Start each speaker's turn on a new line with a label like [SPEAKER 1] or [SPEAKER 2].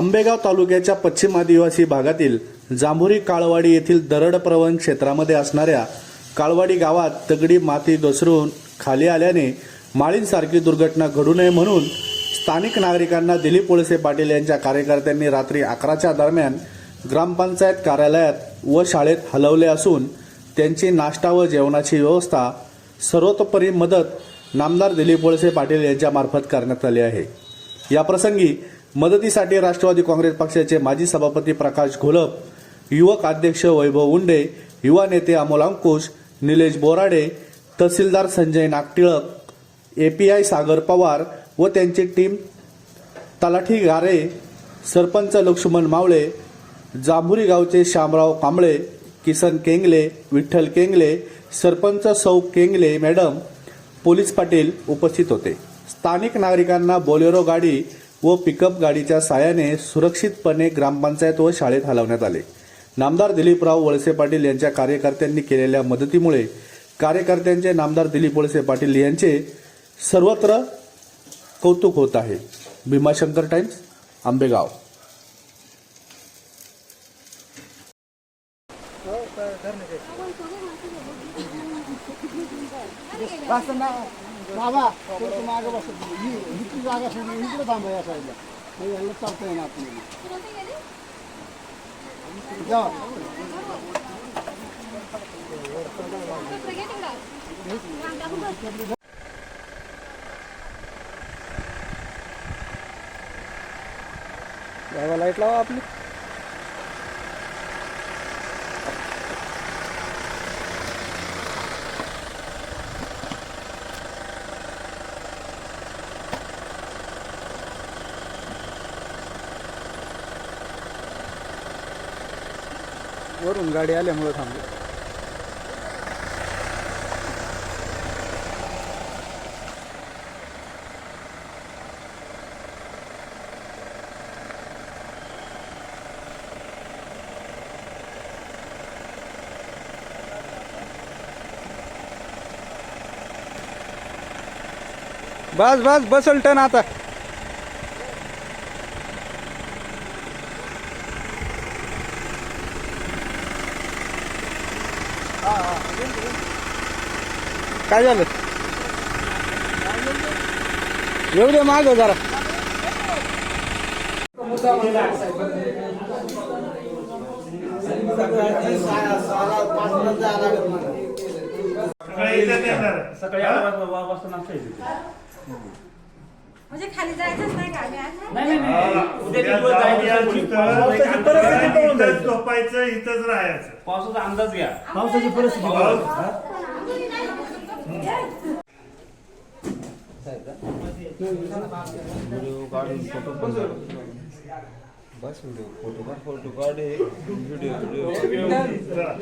[SPEAKER 1] आंबेगाव तालुक्याच्या पश्चिम आदिवासी भागातील जांभुरी काळवाडी येथील दरड प्रवण क्षेत्रामध्ये असणाऱ्या काळवाडी गावात तगडी माती घसरून खाली आल्याने माळींसारखी दुर्घटना घडू नये म्हणून स्थानिक नागरिकांना दिलीप वळसे पाटील यांच्या कार्यकर्त्यांनी रात्री अकराच्या दरम्यान ग्रामपंचायत कार्यालयात व शाळेत हलवले असून त्यांची नाश्ता व जेवणाची व्यवस्था सर्वतोपरी मदत नामदार दिलीप वळसे पाटील यांच्यामार्फत करण्यात आली आहे. या प्रसंगी मदतीसाठी राष्ट्रवादी काँग्रेस पक्षाचे माजी सभापती प्रकाश घोलप युवक अध्यक्ष वैभव उंडे युवा नेते अमोल अंकुश निलेश बोराडे तहसीलदार संजय नागटिळक एपीआय सागर पवार व त्यांची टीम तलाठी गारे सरपंच लक्ष्मण मावळे जांभुरी गावचे श्यामराव कांबळे किसन केंगले विठ्ठल केंगले सरपंच सौ केंगले मॅडम पोलीस पाटील उपस्थित होते. स्थानिक नागरिकांना बोलेरो गाडी व पिकअप गाडीच्या साहाय्याने सुरक्षितपणे ग्रामपंचायत व शाळेत हलवण्यात आले. नामदार दिलीपराव वळसे पाटील यांच्या कार्यकर्त्यांनी केलेल्या मदतीमुळे कार्यकर्त्यांचे नामदार दिलीप वळसे पाटील यांचे सर्वत्र कौतुक होत आहे. भीमाशंकर टाइम्स आंबेगाव.
[SPEAKER 2] ना बाबा थोडंसं मागं बसत ही इथली जागा सोडून इकडे थांबा या साईडला. म्हणजे यांना चालता येणार आपल्याला जा.
[SPEAKER 3] लाइट लावा आपली. वरून गाडी आल्यामुळे थांबली. बस बस बसल टन आता. काय झालं? येऊ दे माग जरा.
[SPEAKER 4] सकाळी आठ वाजता वाजता नाश्ता येते.
[SPEAKER 5] म्हणजे खाली जायचंच नाही का आम्ही आज?
[SPEAKER 4] नाही नाही नाही उद्या दिवस जायचं कोणी. पावसाची एक अंदाज घ्या.
[SPEAKER 6] इथंच झोपायचं इथंच राहायचं
[SPEAKER 4] पावसाचा अंदाज घ्या
[SPEAKER 3] पावसाची परिस्थिती
[SPEAKER 7] बस व्हिडिओ फोटो काढ फोटो काढ व्हिडिओ व्हिडिओ
[SPEAKER 6] चला.